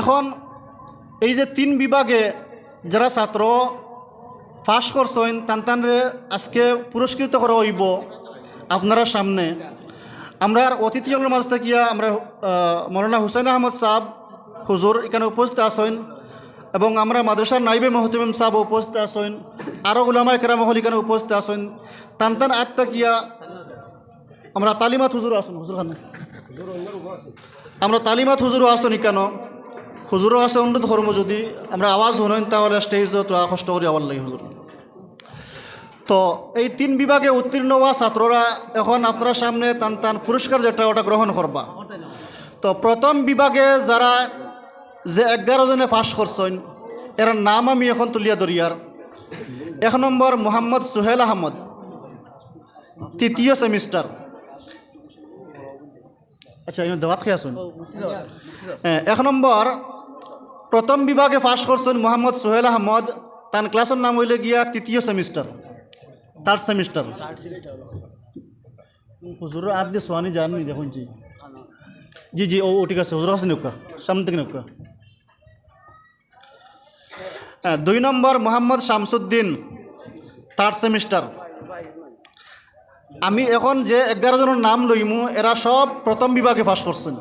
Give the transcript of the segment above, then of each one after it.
এখন এই যে তিন বিভাগে যারা ছাত্র পাশ করছেন, তান তানরে আজকে পুরস্কৃত করা হইব আপনারা সামনে। আমরা অতিথিগুলোর মাঝ থেকে আমরা মৌলানা হুসেন আহমদ সাহ হুজুর এখানে উপস্থিত আছেন এবং আমরা মাদ্রাসার নাইবে মহতমিম সাহেব উপস্থিত আছেন আরও উলামা একরাম মহল এখানে উপস্থিত আছেন। টান টান আত্মা কিয়া আমরা তালিমাত হুজুর আসুন, হুজুর খান। আমরা তালিমাত হুজুরও আসুন কেন হুজুরও আছে অন্য ধর্ম যদি আমরা আওয়াজ শুনেন তাহলে স্টেজত কষ্ট করে আবার লাগে হুজুর। তো এই তিন বিভাগে উত্তীর্ণ হওয়া ছাত্ররা এখন আপনার সামনে টান টান পুরস্কার যেটা ওটা গ্রহণ করবা। তো প্রথম বিভাগে যারা যে এগারো জনে পাশ করছেন এর নাম আমি এখন তুলিয়া দরিয়ার এক নম্বর মোহাম্মদ সোহেল আহমদ তৃতীয় সেমিস্টার। আচ্ছা দেওয়াত খেয়ে আসুন। হ্যাঁ, এক নম্বর প্রথম বিভাগে পাশ করছেন মোহাম্মদ সোহেল আহমদ। তার ক্লাসের নাম হইলে গিয়া তৃতীয় সেমিস্টার। থার্ড সেমিস্টার হুজুর আর দিয়ে জানি দেখুন জি। জি জি ও ঠিক আছে হুজুর আছে নৌকা সামনে থেকে নৌকা হ্যাঁ, দুই নম্বর মোহাম্মদ শামসুদ্দিন থার্ড সেমিস্টার আমি এখন যে এগারো জনের নাম লইমু এরা সব প্রথম বিভাগে পাশ করছেন।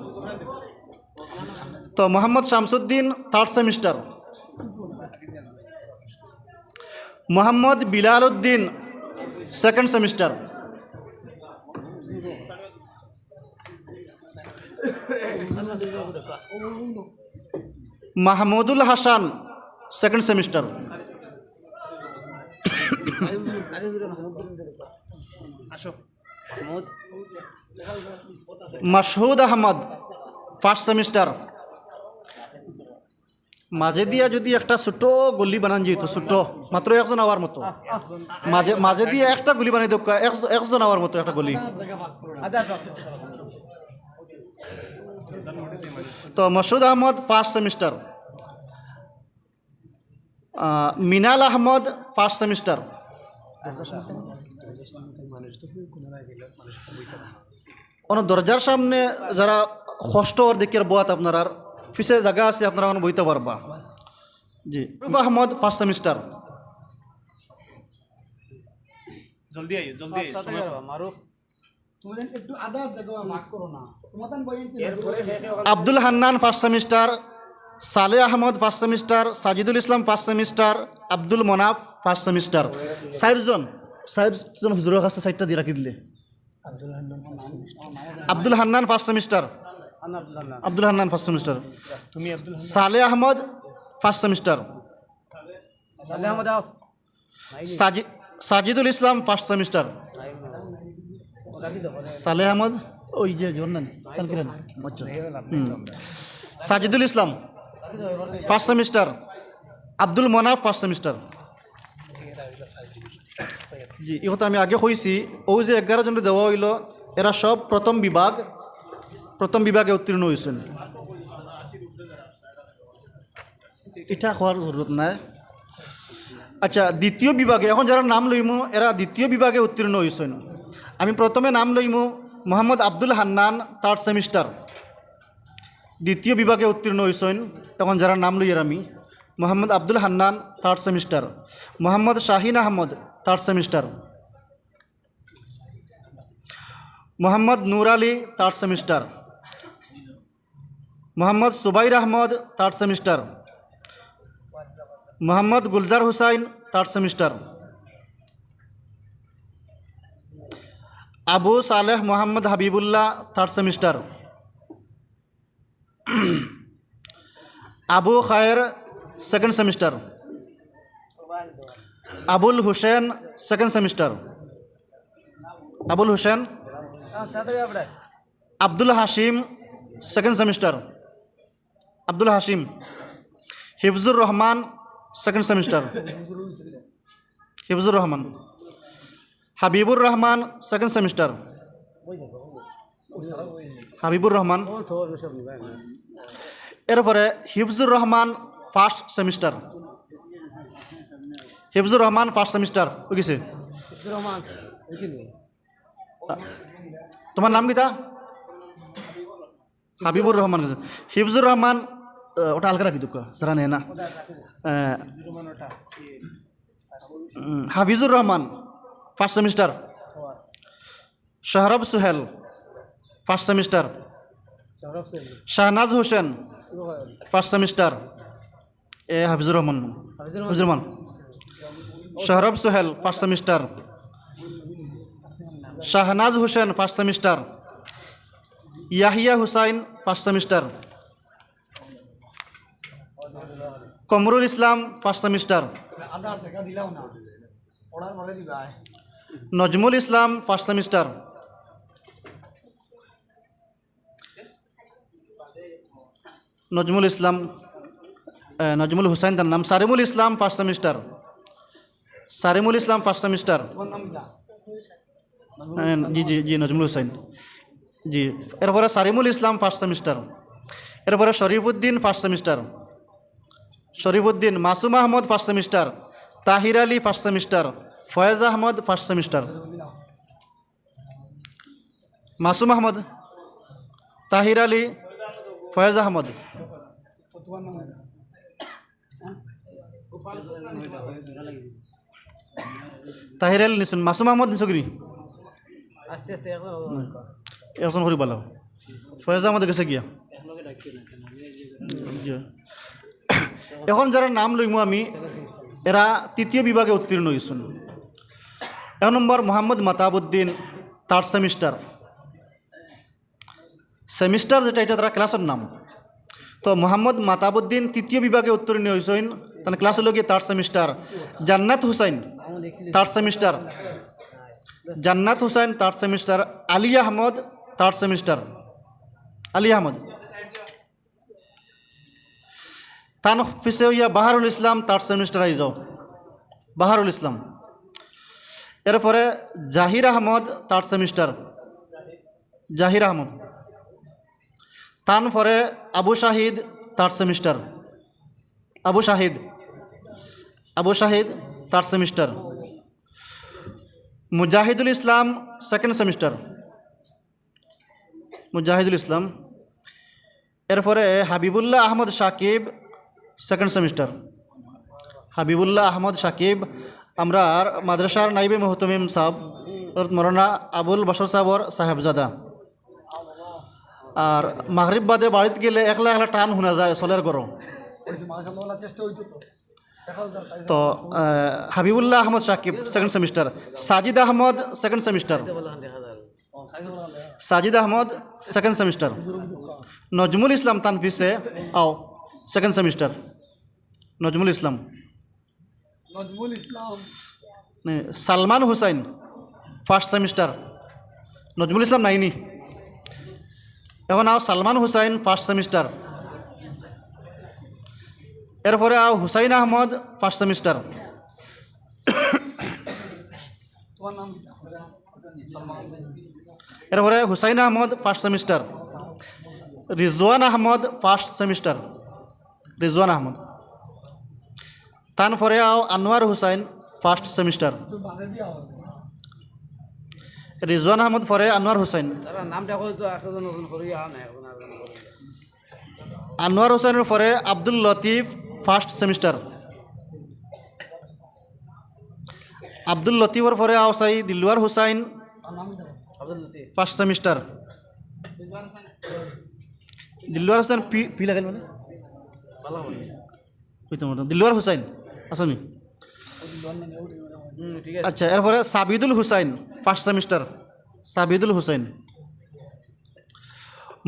তো Mohammad Shamsuddin third semester Mohammad Bilal Uddin second semester Mahmudul Hasan second semester Mashud Ahmad first semester মাঝে দিয়া যদি একটা ছোট গলি বানান যেত ছোট মাত্র একজন আওয়ার মতো। মাঝে মাঝে দিয়ে একটা গলি বানাই দোকা একজন আওয়ার মতো একটা গলি। তো মসুদ আহমদ ফার্স্ট সেমিস্টার মিনাল আহমদ ফার্স্ট সেমিস্টার দরজার সামনে যারা কষ্ট ওর দেখিয়ে বোয়াত আপনার আর পিছে জায়গা আছে আপনারা এখন বইতে পারবা। জি। রুফ আহমদ ফার্স্ট সেমিস্টার জলদি আইও জলদি আইও সময় কম। তোমাদের একটু আদা জায়গা ভাগ করো না। তোমাদের বই Abdul Hannan first semester Saleh Ahmad first semester Sajidul Islam first semester Abdul Manaf first semester চারজন চারজন হুজুরের কাছে চারটা দিয়ে রাখি দিলে। Abdul Hannan first semester Abdul Hannan first semester তুমি সালে আহমদ ফার্স্ট সেমিস্টার সাজি সাজিদুল ইসলাম ফার্স্ট সেমিস্টার সালে আহমদ ওই যে জন্নান আচ্ছা। Sajidul Islam first semester Abdul Manaf first semester জি। ইহতে আমি আগে কইছি ও যে এগারো জনকে দেওয়া হইল এরা সব প্রথম বিভাগ। প্রথম বিভাগে উত্তীর্ণ হয়েছেন। এটা হওয়ার জরুরত নাই। আচ্ছা দ্বিতীয় বিভাগে, এখন যারা নাম লইমু, এরা দ্বিতীয় বিভাগে উত্তীর্ণ হয়েছেন। আমি প্রথমে নাম লইমু মোহাম্মদ আব্দুল হান্নান থার্ড সেমিস্টার দ্বিতীয় বিভাগে উত্তীর্ণ হয়েছেন, তখন যারা নাম লইয়ের আমি, Mohammad Abdul Hannan third semester Mohammad Shahin Ahmad third semester Mohammad Nur Ali third semester Mohammad Subair Ahmad third semester. Mohammad Gulzar Hussain third semester. Abu Saleh Mohammad Habibullah third semester. Abu Khayer second semester. Abul Hussain second semester. Abul Hussain. Abdul Hashim second semester. Abdul Hashim Hifzur Rahman second semester Hifzur Rahman. Habibur Rahman second semester Habibur Rahman. এরপরে Hifzur Rahman first semester Hifzur Rahman first semester বুঝেছে তোমার নাম কিতা হাবিবুর রহমান গেছে হিফজুর রহমান ওটা আলগা রাখি দুঃখ যারা নেয় না। Hafizur Rahman first semester Shahrab Suhel first semester Shahnaz Hossain first semester এ Hafizur Rahman. Hafizur Rahman. Shahrab Sohel first semester Shahnaz Hossain first semester Yahya Hussain first semester. Kamrul Islam first semester. Nazmul Islam first semester. Nazmul Islam Nazmul Hussain তার নাম। Sarimul Islam first semester. Sarimul Islam first semester. জি জি জি নজমুল হুসাইন। জি। এরপরে Sarimul Islam first semester. এরপরে Sharifuddin first semester. Sharifuddin, Masum Ahmad first semester, Tahir Ali first semester, Faiz Ahmad first semester. Masum Ahmad, Tahir Ali, Faiz Ahmad. Tahir Ali নিশুন Masum Ahmad নিশুগিরি আস্তে আস্তে এখন করি ভালো ফয়েজ আহমদ গেছে গিয়া। এখন যারা নাম লইমু আমি, এরা তৃতীয় বিভাগে উত্তীর্ণ হয়েছেন এক নম্বর Mohammad Matabuddin third semester semester যেটা, এটা তারা ক্লাসের নাম। তো মোহাম্মদ মাতাবুদ্দিন তৃতীয় বিভাগে উত্তীর্ণ হয়েছেন তার ক্লাস হলো গিয়ে থার্ড সেমিস্টার জান্নাত Hussain third semester Jannat Hussain third semester Ali Ahmad third semester Ali Ahmad তান পিছে ইয়া বাহারুল ইসলাম থার্ড সেমিস্টার আই যাও। বাহারুল ইসলাম এরপরে জাহির আহমদ থার্ড সেমিস্টার জাহির আহমদ তান পরে Abu Shahid third semester Abu Shahid Abu Shahid third semester Mujahidul Islam second semester Mujahidul Islam. এরপরে Habibullah Ahmad Sakib second semester Habibullah Ahmad Sakib আমরা মাদ্রাসার নাইবে মোহতমিম সাহ মরানা আবুল বসর সাহর সাহেবজাদা। আর মাগরিব বাদে বাড়িতে গেলে একলা একলা টান শোনা যায়, চলের গরম। তো Habibullah Ahmad Sakib second semester Sajid Ahmad second semester Sajid Ahmad second semester Nazmul Islam তানফিসে আও second semester Nazmul Islam. Nazmul Islam. Salman Hussain first semester Nazmul Islam নাইনি। এখন আও সালমান হুসাইন ফার্স্ট সেমিস্টার এরপরে আও হুসাইন আহমদ ফার্স্ট সেমিস্টার তোমার নাম এরপরে Hussain Ahmad first semester Rizwan Ahmad first semester Rizwan Ahmad. তান পরে আও আনোয়ার হুসাইন ফার্স্ট সেমিস্টার রিজওয়ান আহমদ পরে আনোয়ার হুসাইন। আনোয়ার হুসাইনের পরে আব্দুল লতিফ ফার্স্ট সেমিস্টার আব্দুল লতিফের পরে আও সাই দিলওয়ার হুসাইন। First semester. দিলওয়ার হুসাইন পি পি লাগাইল মানে? দিলওয়ার ঠিক আছে। আচ্ছা এরপরে Sabidul Hussain first semester. Sabidul Hussain.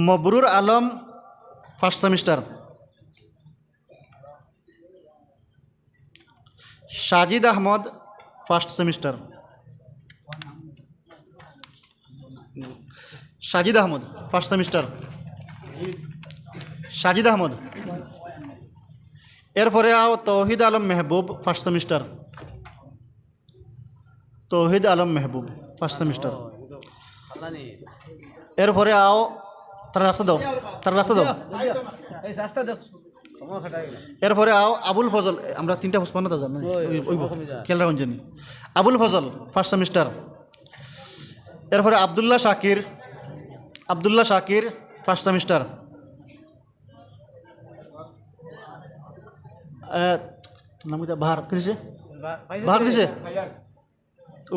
Mabrur Alam first semester. Sajid Ahmad first semester. Sajid Ahmad first semester Sajid Ahmad এরপরে আও Tauhid Alam Mehboob first semester Tauhid Alam Mehboob first semester এরপরে আও তার রাস্তা দাও তার রাস্তা দাও এরপরে আও আবুল ফজল আমরা তিনটা পুষ্পান্ন তো জানি। খেয়াল রাখুন জানি আবুল ফজল ফার্স্ট সেমিস্টার এরপরে আবদুল্লাহ শাকির আবদুল্লাহ শাকির ফার্স্ট সেমিস্টার বাহার দিছে? বাহার দিছে?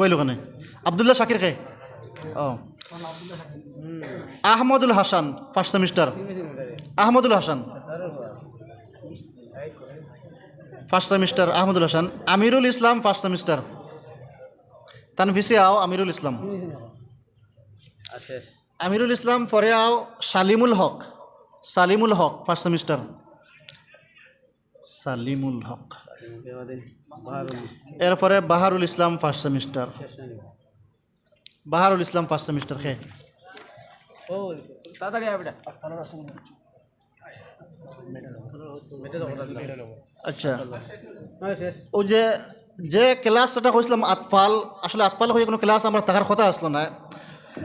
ওই লোকানে আবদুল্লাহ শাকির খে ও। Ahmadul Hasan first semester. Ahmadul Hasan. First semester Ahmadul Hasan. Amirul Islam first semester তান ভিসি আও আমিরুল ইসলাম। আমিরুল ইসলাম পরে আও সালিমুল হক সালিমুল হক ফার্স্ট সেমিস্টার সালিমুল হক। এরপরে Baharul Islam first semester. Baharul Islam first semester খে। আচ্ছা শেষ। ও যে যে ক্লাসটা হয়েছিলাম আতফাল আসলে আতফাল হয়ে কোনো ক্লাস আমরা থাকার কথা আসলো না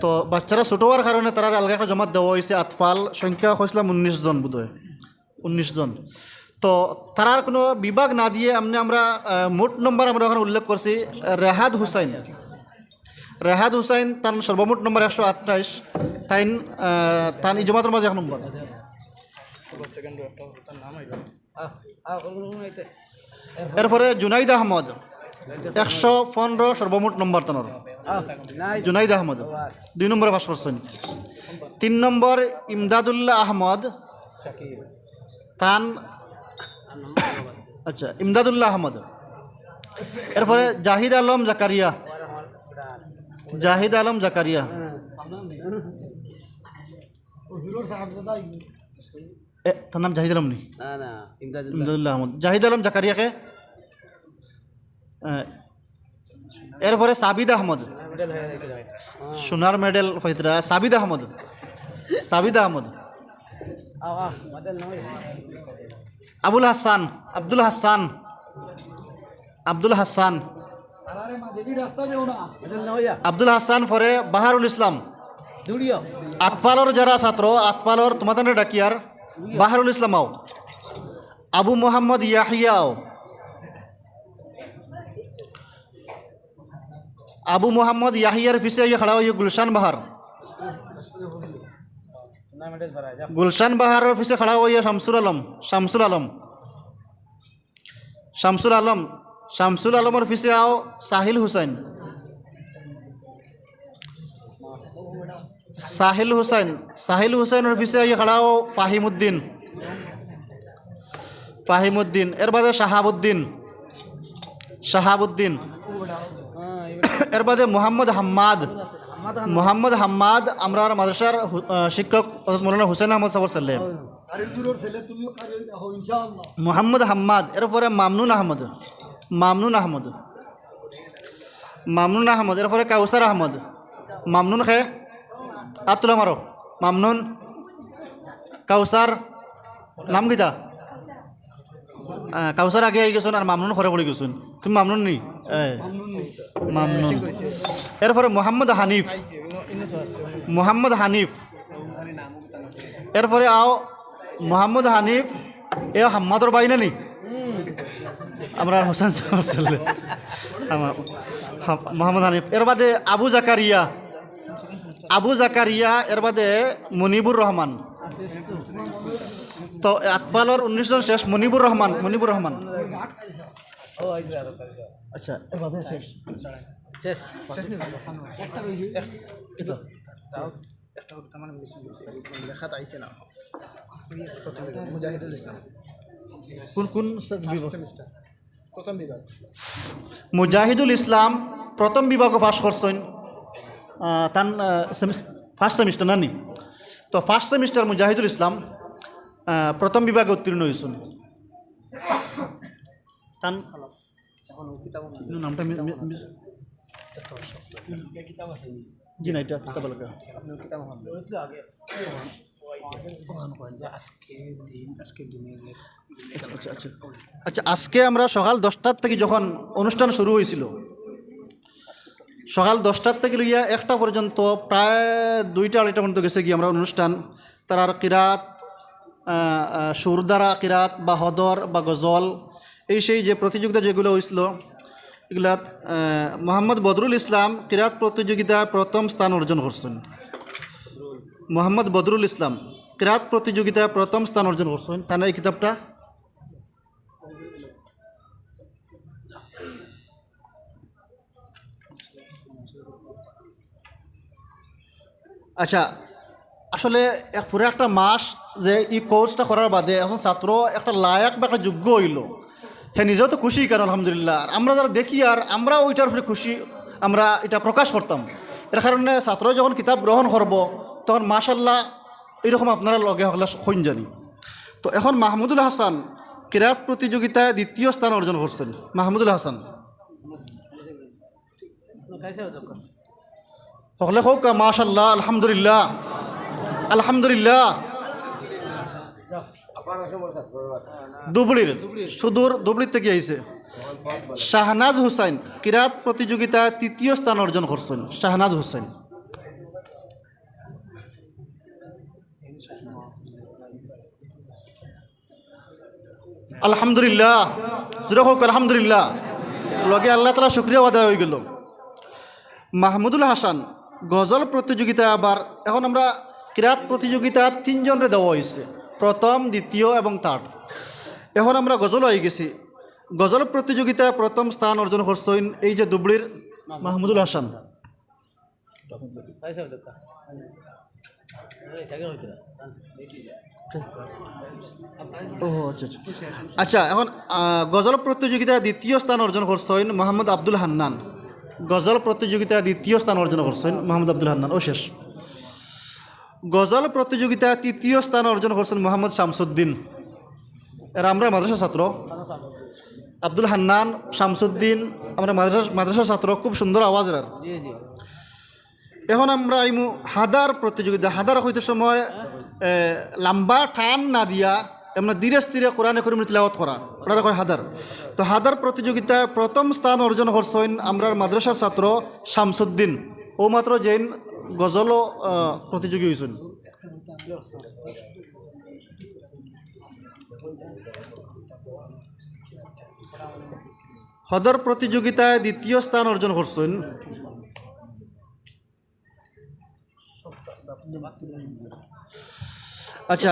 তো বাচ্চারা ছোটো হওয়ার কারণে তারা আলগা একটা জমা দেওয়া হয়েছে আতফাল সংখ্যা হয়েছিলাম উনিশ জন বোধহয় উনিশ জন তো তারার কোনো বিভাগ না দিয়ে এমনি আমরা মোট নম্বর আমরা ওখানে উল্লেখ করছি রেহাদ হুসাইন রেহাদ হুসাইন তার সর্বমোট নম্বর একশো আঠাইশ তাইন তান ইজমাতের মাঝে এক নম্বর। এরপরে জুনাইদ আহমদ, একশো পনেরো সর্বমোট নম্বর তানোর। জুনাইদ আহমদ। দুই নম্বরে পাশ করছেন। তিন নম্বর ইমদাদুল্লাহ আহমদ। তান। আচ্ছা ইমদাদুল্লাহ আহমদ। এরপরে জাহিদ আলম জাকারিয়া। জাহিদ আলম জাকারিয়া। এ তার নাম জাহিদ আলম নি না না ইমদাদুল্লাহ। ইমদাদুল্লাহ আহমদ। জাহিদ আলম জাকারিয়াকে এরপরে সাবিদ আহমদ। সোনার মেডেল পাইতরা সাবিদ আহমদ। সাবিদ আহমদ। আবুল হাসান, আব্দুল হাসান। আব্দুল হাসান। আব্দুল হাসান পরে বাহারুল ইসলাম। জুড়িও আতফালর যারা ছাত্র আতফালর তোমাদের ডাকিয়ার, বাহারুল ইসলাম আও। আবু মোহাম্মদ ইয়াহিয়াও আবু মোহাম্মদ ইয়াহিয়ার ইয়ে খাড়া হইয়া গুলশান বাহার গুলশান বাহারের পিছে খাড়া হইয়া শামসুল আলম শামসুল আলম শামসুল আলম শামসুল আলমের পিছে আও সাহিল হুসাইন সাহিল হুসাইন সাহিল হুসাইনের পিছে ইয়ে খাড়াও ফাহিমুদ্দিন ফাহিমুদ্দিন এর বাদে শাহাবুদ্দিন শাহাবুদ্দিন হ্যাঁ এর বাদে মোহাম্মদ হাম্মাদ। মোহাম্মদ হাম্মাদ আমরা মাদ্রাসার শিক্ষক মৌলানা হুসেন আহমদ সাবর সাল্লেম মোহাম্মদ হাম্মাদ এরপরে মামনুন আহমদ। মামনুন আহমদ। মামনুন আহমদ এরপরে কাউসার আহমদ। মামনুন খে? আতুলা মারো মামনুন কাউসার। নাম আহ, কাউসার আগে আই গেছুন আর মামনুন ঘরে পড়ে গেছুন। তুমি মামনুন নি? মামনুন। এরপরে মোহাম্মদ হানিফ। মোহাম্মদ হানিফ। এরপরে আও মোহাম্মদ হানিফ এ হাম্মাদর বাইনা নি হোসেন ছেলে আমার হা- মোহাম্মদ হানিফ। এর বাদে আবু জাকারিয়া আবু জাকারিয়া এর বাদে মনিবুর রহমান তো আকফালর উনিশ জন শেষ মনিবুর রহমান মনিবুর রহমান। আচ্ছা এভাবে শেষ। শেষ। মানে লেখাত আইছে না মুজাহিদুল ইসলাম কোন কোন প্রথম বিভাগ। মুজাহিদুল ইসলাম প্রথম বিভাগ পাস করছেন। তান ফার্স্ট সেমিস্টার নানি? তো ফার্স্ট সেমিস্টার মুজাহিদুল ইসলাম প্রথম বিভাগে উত্তীর্ণ হয়েছেন তান নামটা জি না এটা কিতাব লাগা আচ্ছা আজকে আমরা সকাল দশটার থেকে যখন অনুষ্ঠান শুরু হয়েছিল সকাল দশটার থেকে লইয়া একটা পর্যন্ত প্রায় দুইটা আড়াইটা পর্যন্ত গেছে গিয়ে আমরা অনুষ্ঠান। তারার কিরাত সুরদারা, কিরাত বা হদর বা গজল, এই সেই যে প্রতিযোগিতা যেগুলো হয়েছিল এগুলাত মোহাম্মদ বদরুল ইসলাম কিরাত প্রতিযোগিতায় প্রথম স্থান অর্জন করছেন। মোহাম্মদ বদরুল ইসলাম কিরাত প্রতিযোগিতায় প্রথম স্থান অর্জন করছেন। তার এই কিতাবটা? আচ্ছা আসলে এক পুরো একটা মাস যে এই কোর্সটা করার বাদে এখন ছাত্র একটা লায়ক বা একটা যোগ্য হইল। হ্যাঁ নিজেও তো খুশি কেন আলহামদুলিল্লাহ? আর আমরা যারা দেখি আর আমরাও ওইটার উপরে খুশি আমরা এটা প্রকাশ করতাম। এর কারণে ছাত্র যখন কিতাব গ্রহণ করব তখন মাশাল্লাহ এরকম আপনারা লগে হলে হইন জানি। তো এখন মাহমুদুল হাসান কিরাত প্রতিযোগিতায় দ্বিতীয় স্থান অর্জন করছেন। মাহমুদুল হাসান। সকলে হোক মাশাল্লাহ আলহামদুলিল্লাহ। আলহামদুলিল্লাহ। দুবলির সুদূর দুবলির থেকে আইছে। শাহনাজ হুসাইন, কিরাত প্রতিযোগিতায় তৃতীয় স্থান অর্জন করছেন, শাহনাজ হুসাইন। আলহামদুলিল্লাহ জুড়ে হোক আলহামদুলিল্লাহ। লগে আল্লাহ তালা শুক্রিয়া আদায় হয়ে গেল। মাহমুদুল হাসান, গজল প্রতিযোগিতা আবার, এখন আমরা কিরাত প্রতিযোগিতা তিনজনরে দেওয়া হয়েছে, প্রথম, দ্বিতীয় এবং থার্ড এখন আমরা গজল হয়ে গেছি। গজল প্রতিযোগিতায় প্রথম স্থান অর্জন করছেন এই যে দুবলির মাহমুদুল হাসান। আচ্ছা আচ্ছা। আচ্ছা এখন গজল প্রতিযোগিতায় দ্বিতীয় স্থান অর্জন করছেন মোহাম্মদ আব্দুল হান্নান। গজল প্রতিযোগিতায় দ্বিতীয় স্থান অর্জন করছেন মোহাম্মদ আব্দুল হান্নান। ও শেষ গজল প্রতিযোগিতায় তৃতীয় স্থান অর্জন করছেন মোহাম্মদ শামসুদ্দিন। এরা আমরা মাদ্রাসা ছাত্র। আব্দুল হান্নান শামসুদ্দিন আমরা মাদ্রাসা মাদ্রাসা ছাত্র। খুব সুন্দর আওয়াজ এর। এখন আমরা আইমু হাদার প্রতিযোগিতা হাদার হইতে সময় লাম্বা টান না দিয়া এমন ধীরে স্থিরে কোরআনে করিম তিলাওয়াত করা। ওটা কয় হাদার। তো হাদার প্রতিযোগিতায় প্রথম স্থান অর্জন করছেন আমরা মাদ্রাসার ছাত্র শামসুদ্দিন। ও মাত্র জৈন গজল প্রতিযোগী হয়েছেন হদর প্রতিযোগিতায় দ্বিতীয় স্থান অর্জন করছেন আচ্ছা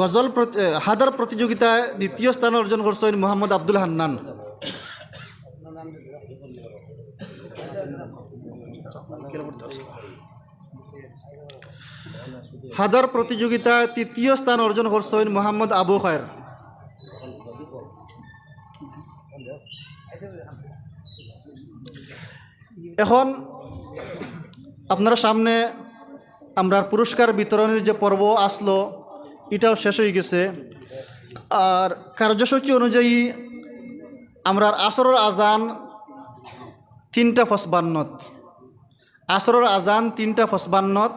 গজল হাদার প্রতিযোগিতায় দ্বিতীয় স্থান অর্জন করছেন মোহাম্মদ আব্দুল হান্নান। হাদার প্রতিযোগিতায় তৃতীয় স্থান অর্জন করছেন মোহাম্মদ আবু খায়ের। এখন আপনার সামনে আমরা পুরস্কার বিতরণের যে পর্ব আসলো, এটাও শেষ হয়ে গেছে। আর কার্যসূচি অনুযায়ী আমরা আসরের আজান তিনটা ফসবান্নত। আসরের আজান তিনটা ফসবান্নত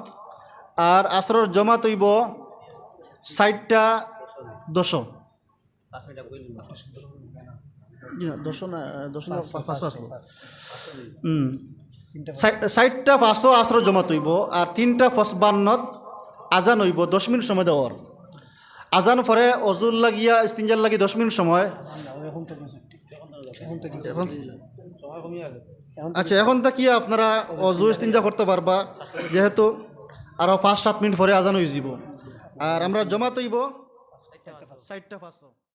আর আসরের জমা তৈব ষাটটা দশ। ষাটটা পাঁচশো আসর জমা তৈব আর তিনটা ফসবান্নত আজান হইব দশ মিনিট সময় দেওয়ার। আজান পরে অজুর লাগিয়া ইস্তিনজার লাগি দশ মিনিট সময়। এখন আচ্ছা এখন তা কি আপনারা অজু ইস্তিনজা করতে পারবা? যেহেতু আরও পাঁচ সাত মিনিট পরে আজান হয়ে যাব আর আমরা জমা তৈব ষাটটা পাঁচশো